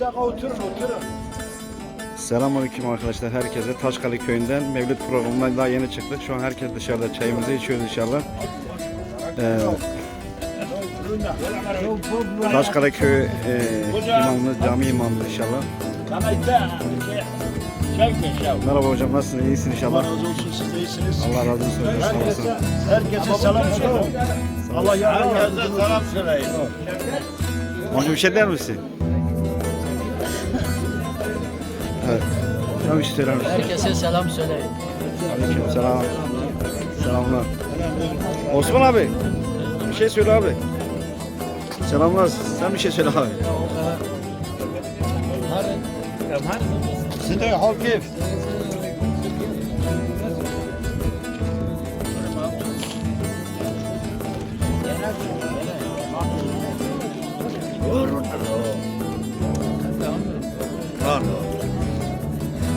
dakika oturun oturun. Selamünaleyküm arkadaşlar herkese. Taşkale köyünden Mevlüt programından daha yeni çıktık. Şu an herkes dışarıda çayımızı içiyoruz inşallah. Ee, Taşkale köyü e, imamımız, cami imamımız inşallah. Merhaba hocam nasılsın? İyisin inşallah. Allah razı olsun siz de iyisiniz. Allah razı olsun. Herkese, herkese selam söyle. Allah yardım Herkese selam söyleyin. Hocam bir şey der misin? Evet. Söyler misin? Herkese selam söyleyin. Aleyküm selam. Selamlar. Osman abi. Bir şey söyle abi. Selamlar. Sen bir şey söyle abi. Size hal keyif.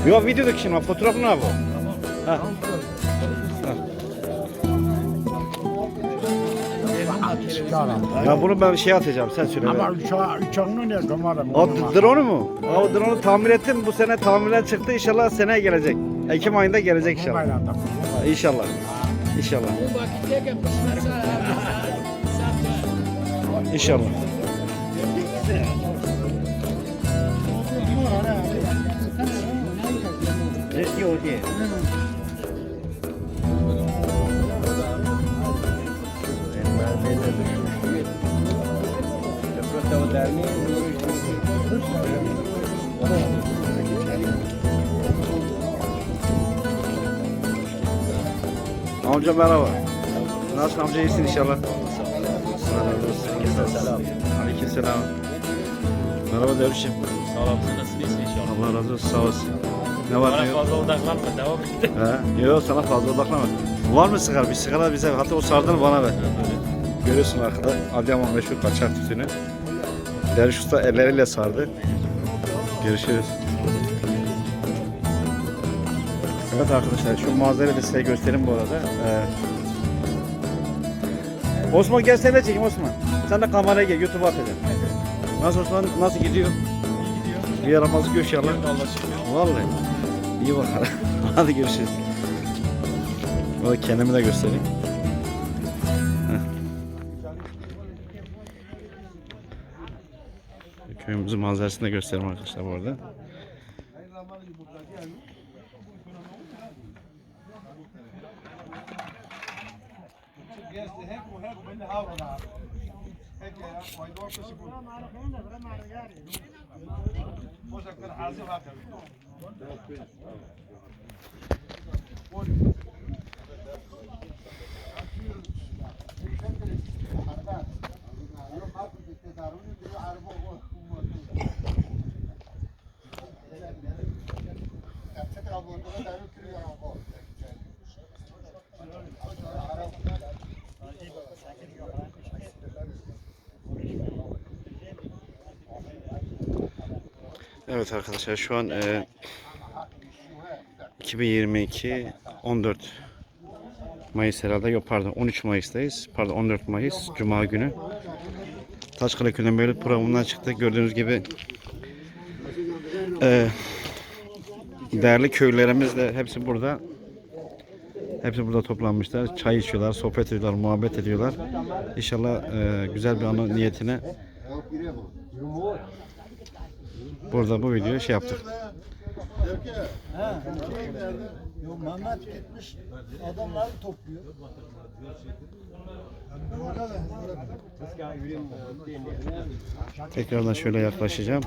Yok videodaki şimdi fotoğraf ne abi? Ha. Ya bunu ben şey atacağım sen söyle. Ama uçağı, uçağını ne zamanım? O drone mu? O drone'u tamir ettim. Bu sene tamirden çıktı. İnşallah seneye gelecek. Ekim ayında gelecek inşallah. İnşallah. İnşallah. İnşallah. Amca merhaba. Nasılsın amca iyisin inşallah. Selam. Aleyküm selam. Merhaba Dervişim. Sağ olasın. Nasıl iyisin inşallah? Allah razı olsun sağ olasın. Ne var ne Bana yok? fazla odaklanma. Devam et. He? Yok sana fazla odaklama. Var mı sigara? Bir sigara bize hatta o sardığını bana ver. Görüyorsun arkada Adıyaman meşhur kaçak tütünü. Derviş Usta elleriyle sardı. Görüşürüz. Evet arkadaşlar şu manzarayı da size göstereyim bu arada. Ee, Osman gel sen de çekeyim Osman. Sen de kameraya gel YouTube'a atacağım. Nasıl Osman nasıl gidiyor? Bir yaramazlık yok inşallah. Vallahi. İyi bakalım. Hadi görüşürüz. Burada kendimi de göstereyim. Köyümüzün manzarasını da göstereyim arkadaşlar bu arada. Azim hakkı. Evet arkadaşlar şu an e, 2022 14 Mayıs herhalde yok pardon 13 Mayıs'tayız. Pardon 14 Mayıs Cuma günü. Taşkale Köyü'nden böyle programından çıktık. Gördüğünüz gibi e, değerli köylerimiz de hepsi burada. Hepsi burada toplanmışlar. Çay içiyorlar, sohbet ediyorlar, muhabbet ediyorlar. İnşallah e, güzel bir anı niyetine burada bu videoyu şey yaptık. Mehmet gitmiş adamları topluyor. Tekrardan şöyle yaklaşacağım.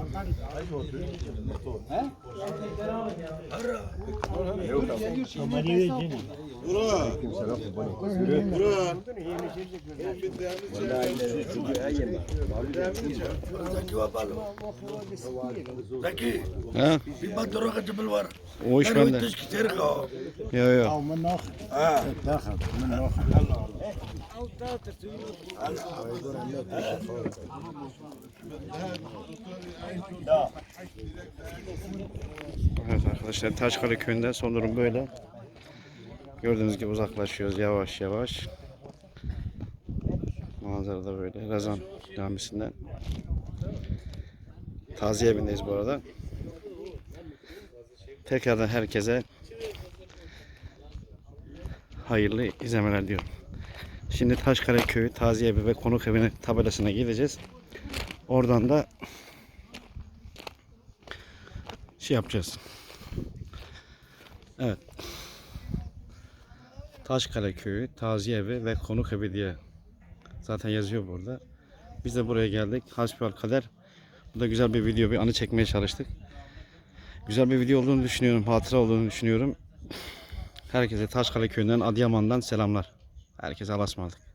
Ha? O iş bende. Teşkil ka. Evet arkadaşlar Taşkale köyünde son durum böyle. Gördüğünüz gibi uzaklaşıyoruz yavaş yavaş. Manzara da böyle. Razan camisinden. Taziye evindeyiz bu arada. Tekrardan herkese hayırlı izlemeler diyorum. Şimdi Taşkale Köyü Taziye ve Konuk Evi'nin tabelasına gideceğiz. Oradan da şey yapacağız. Evet. Taşkale Köyü Taziye Evi ve Konuk Evi diye zaten yazıyor burada. Biz de buraya geldik. Hasbihal kader. Bu da güzel bir video, bir anı çekmeye çalıştık. Güzel bir video olduğunu düşünüyorum, hatıra olduğunu düşünüyorum. Herkese Taşkale Köyü'nden, Adıyaman'dan selamlar. Herkese Allah'a ısmarladık.